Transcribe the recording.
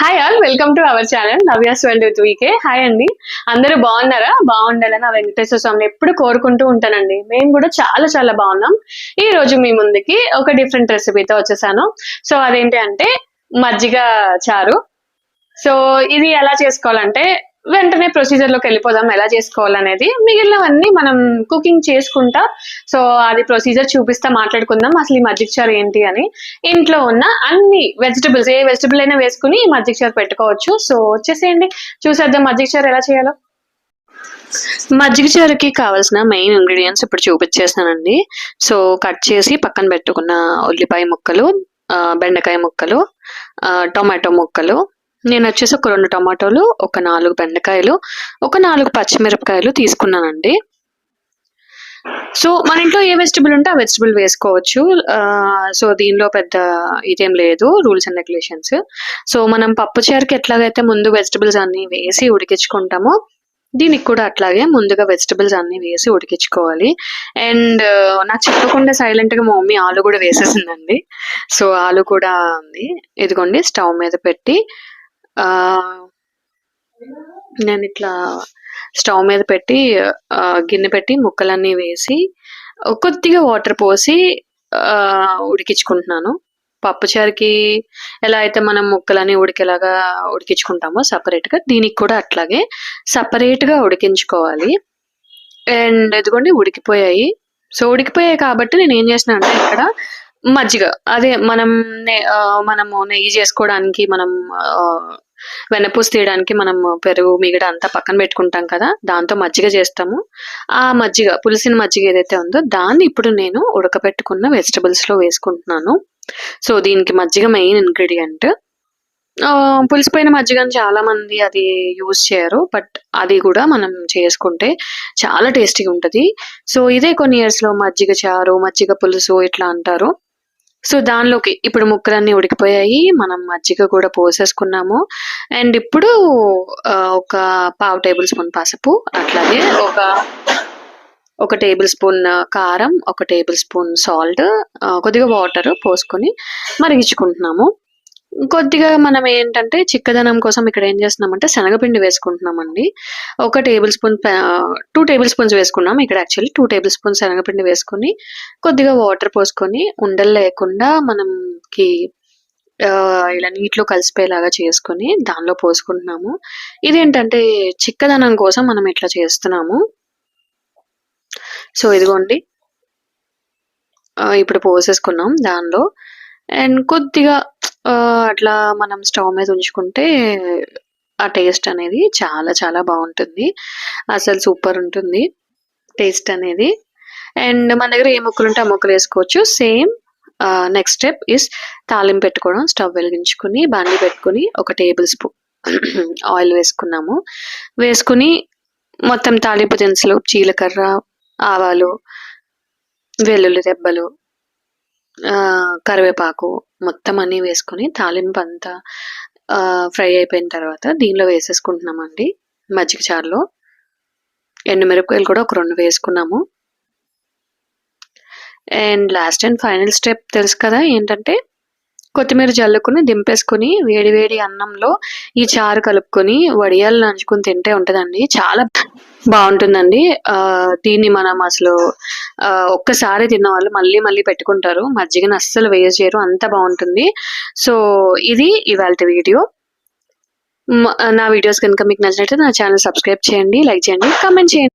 Hi all welcome to our channel Navya's world with VK hi అండి అందరూ బాగున్నారా? బాగుండాలని ఆ వెంకటేశ్వర స్వామిని ఎప్పుడు కోరుకుంటూ ఉంటానండి. మేము కూడా చాలా చాలా బాగున్నాం. ఈ రోజు మీ ముందుకి ఒక డిఫరెంట్ రెసిపీతో వచ్చేసాను. సో అదేంటి అంటే మజ్జిగ చారు. సో ఇది ఎలా చేసుకోవాలంటే వెంటనే ప్రొసీజర్లోకి వెళ్ళిపోదాం ఎలా చేసుకోవాలనేది. మిగిలినవన్నీ మనం కుకింగ్ చేసుకుంటా. సో అది ప్రొసీజర్ చూపిస్తా మాట్లాడుకుందాం అసలు ఈ మజ్జిగ చారు ఏంటి అని. ఇంట్లో ఉన్న అన్ని వెజిటబుల్స్ ఏ వెజిటబుల్ అయినా వేసుకుని ఈ మజ్జిగ పెట్టుకోవచ్చు. సో వచ్చేసేయండి. చూసేద్దాం మజ్జిగ ఎలా చేయాలో. మజ్జిగ చారుకి కావాల్సిన మెయిన్ ఇంగ్రీడియంట్స్ ఇప్పుడు చూపించేస్తానండి. సో కట్ చేసి పక్కన పెట్టుకున్న ఉల్లిపాయ ముక్కలు బెండకాయ ముక్కలు టొమాటో ముక్కలు నేను వచ్చేసి ఒక రెండు టమాటోలు ఒక నాలుగు బెండకాయలు ఒక నాలుగు పచ్చిమిరపకాయలు తీసుకున్నానండి. సో మన ఇంట్లో ఏ వెజిటబుల్ ఉంటే ఆ వెజిటబుల్ వేసుకోవచ్చు. సో దీనిలో పెద్ద ఇదేం లేదు రూల్స్ అండ్ రెగ్యులేషన్స్ సో మనం పప్పు చారుకి ఎట్లాగైతే ముందు వెజిటబుల్స్ అన్ని వేసి ఉడికించుకుంటామో దీనికి కూడా అట్లాగే ముందుగా వెజిటబుల్స్ అన్ని వేసి ఉడికించుకోవాలి. అండ్ నాకు చెప్పకుండా సైలెంట్గా మా మమ్మీ ఆలు కూడా వేసేసిందండి. సో ఆలు కూడా ఉంది. ఇదిగోండి స్టవ్ మీద పెట్టి నేను ఇట్లా స్టవ్ మీద పెట్టి గిన్నె పెట్టి ముక్కలన్నీ వేసి కొద్దిగా వాటర్ పోసి ఉడికించుకుంటున్నాను. పప్పుచారుకి ఎలా అయితే మనం ముక్కలని ఉడికేలాగా ఉడికించుకుంటామో సపరేట్గా గా దీనికి కూడా అట్లాగే సపరేట్గా గా ఉడికించుకోవాలి. అండ్ ఇదిగోండి ఉడికిపోయాయి. సో ఉడికిపోయాయి కాబట్టి నేను ఏం చేసిన అంటే ఇక్కడ మజ్జిగ అదే మనం మనము నెయ్యి చేసుకోవడానికి మనం వెన్నపూస తీయడానికి మనం పెరుగు మిగడ అంతా పక్కన పెట్టుకుంటాం కదా దాంతో మజ్జిగ చేస్తాము. ఆ మజ్జిగ పులిసిన మజ్జిగ ఏదైతే ఉందో దాన్ని ఇప్పుడు నేను ఉడకబెట్టుకున్న వెజిటబుల్స్లో వేసుకుంటున్నాను. సో దీనికి మజ్జిగ మెయిన్ ఇంగ్రీడియంట్ పులిసిపోయిన మజ్జిగని చాలా మంది అది యూజ్ చేయరు బట్ అది కూడా మనం చేసుకుంటే చాలా టేస్టీగా ఉంటుంది. సో ఇదే కొన్ని ఇయర్స్లో మజ్జిగ చారు మజ్జిగ పులుసు ఇట్లా అంటారు. సో దానిలోకి ఇప్పుడు ముక్కలన్నీ ఉడికిపోయాయి. మనం మజ్జిగ కూడా పోసేసుకున్నాము. అండ్ ఇప్పుడు ఒక పావు టేబుల్ స్పూన్ పసుపు అట్లాగే ఒక ఒక టేబుల్ స్పూన్ కారం ఒక టేబుల్ స్పూన్ సాల్ట్ కొద్దిగా వాటర్ పోసుకొని మరిగించుకుంటున్నాము. కొద్దిగా మనం ఏంటంటే చిక్కదనం కోసం ఇక్కడ ఏం చేస్తున్నామంటే శనగపిండి వేసుకుంటున్నామండి. ఒక tablespoon two tablespoons వేసుకున్నాం. ఇక్కడ యాక్చువల్లీ టూ టేబుల్ స్పూన్ శనగపిండి వేసుకొని కొద్దిగా వాటర్ పోసుకొని ఉండలు లేకుండా మనకి ఇలా నీటిలో కలిసిపోయేలాగా చేసుకొని దానిలో పోసుకుంటున్నాము. ఇదేంటంటే చిక్కదనం కోసం మనం ఇట్లా చేస్తున్నాము. సో ఇదిగోండి. ఇప్పుడు పోసేసుకున్నాం దానిలో. అండ్ కొద్దిగా అట్లా మనం స్టవ్ మీద ఉంచుకుంటే ఆ టేస్ట్ అనేది చాలా చాలా బాగుంటుంది. అసలు సూపర్ ఉంటుంది టేస్ట్ అనేది. అండ్ మన దగ్గర ఏ ముక్కలు ఉంటే ఆ ముక్కలు వేసుకోవచ్చు. సేమ్ నెక్స్ట్ స్టెప్ ఇస్ తాలింపు పెట్టుకోవడం. స్టవ్ వెలిగించుకుని బాండి పెట్టుకుని ఒక టేబుల్ స్పూన్ ఆయిల్ వేసుకున్నాము. వేసుకుని మొత్తం తాలింపు దినుసులు జీలకర్ర ఆవాలు వెల్లుల్లి దెబ్బలు కరివేపాకు మొత్తం అన్నీ వేసుకొని తాలింపు అంతా ఫ్రై అయిపోయిన తర్వాత దీనిలో వేసేసుకుంటున్నామండి మజ్జిగ చారులో. ఎండుమిరపకాయలు కూడా ఒక రెండు వేసుకున్నాము. And last and final step తెలుసు కదా ఏంటంటే కొత్తిమీర చల్లుకుని దింపేసుకుని వేడి వేడి అన్నంలో ఈ చారు కలుపుకొని వడియాలు నంచుకుని తింటే ఉంటుందండి. చాలా బాగుంటుందండి. దీన్ని మనం అసలు ఒక్కసారి తిన్న వాళ్ళు మళ్ళీ మళ్ళీ పెట్టుకుంటారు. మజ్జిగని అస్సలు వేస్ట్ చేయరు. అంత బాగుంటుంది. సో ఇది ఇవాళ వీడియో. నా వీడియోస్ కనుక మీకు నచ్చినట్లయితే నా ఛానల్ సబ్స్క్రైబ్ చేయండి లైక్ చేయండి కామెంట్ చేయండి.